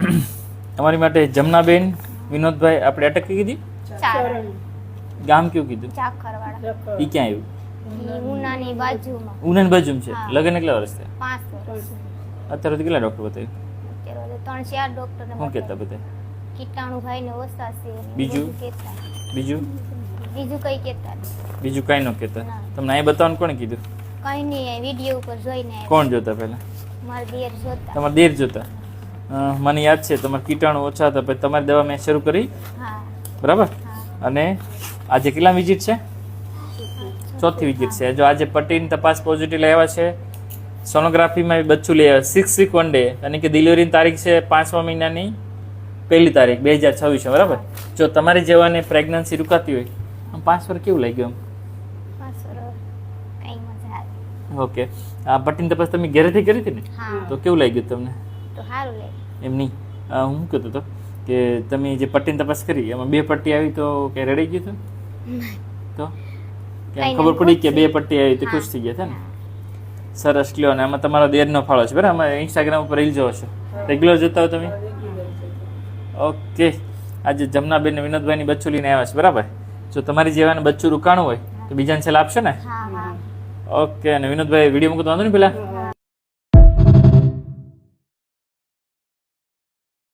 અમારી માટે જમનાબેન વિનોદભાઈ આપણે અટકી કીધી ચારણ ગામ કયું કીધું? ઈ ક્યાં આવ્યું? ઉનાની બાજુમાં. ઉનાની બાજુમાં છે. લગ્ન કેટલા વર્ષ થયા? પાંચ વર્ષ. અત્યારે સુધી કેટલા ડૉક્ટર બતાવ્યું? ત્રણ ચાર ડોક્ટરને શું કહેતા. બધા કીટાણુ ભાઈને ઓછા છે બીજું? બીજું? બીજું કઈ કહેતા બીજું કાંઈ ન કહેતા. ના. તમને અહીં બતાવવાનું કોણે કીધું? કઈ નહીં વીડિયો ઉપર જોઈને. કોણ જોતા પહેલાં? મારા દિયર જોતા. તમારા દેર જોતા? મને યાદ છે તમારા કીટાણુ ઓછા હતા પછી તમારી દવા મેં શરૂ કરી. બરાબર? અને આજે કેટલા વિઝિટ છે? ચોથી વિઝિટ છે. જો આજે પટ્ટીની તપાસ પોઝિટિવ આવ્યા છે સોનોગ્રાફીમાં બચ્ચું લઈ આવ્યા સિક્સ વીક વન ડે અને કે ડિલિવરીની તારીખ છે પાંચમા મહિનાની પહેલી તારીખ બે હજાર છવ્વીસમાં બરાબર? જો તમારી જેવાને પ્રેગ્નન્સી રૂકાતી હોય આમ પાંચ વર્ષ કેવું લાગ્યું એમ? ઓકે આ પટ્ટીની તપાસ તમે ઘરેથી કરી હતી ને? તો કેવું લાગ્યું તમને? તો સારું લે. એમ નહીં. હું કહેતો હતો કે તમે જે પટ્ટીની તપાસ કરી એમાં બે પટ્ટી આવી તો કે રડાઈ ગયું હતું? તો? ખબર પડી કે બે પટ્ટી આવી તો ખુશ થઈ ગયા હતા ને? સરસ લ્યો અને આમાં તમારો દેરનો ફાળો છે. બરાબર અમારે ઇન્સ્ટાગ્રામ ઉપર રીલ જોવો છો. રેગ્યુલર જોતા હો તમે? ઓકે આજે જમનાબેન ને વિનોદભાઈની બચ્ચું લઈને આવ્યા છે બરાબર? જો તમારી જેવાને બચ્ચું રોકાણું હોય તો બીજાને છેલ્લા આપશો ને? ઓકે અને વિનોદભાઈ વીડિયો મૂકતો વાંધો નહીં પેલા?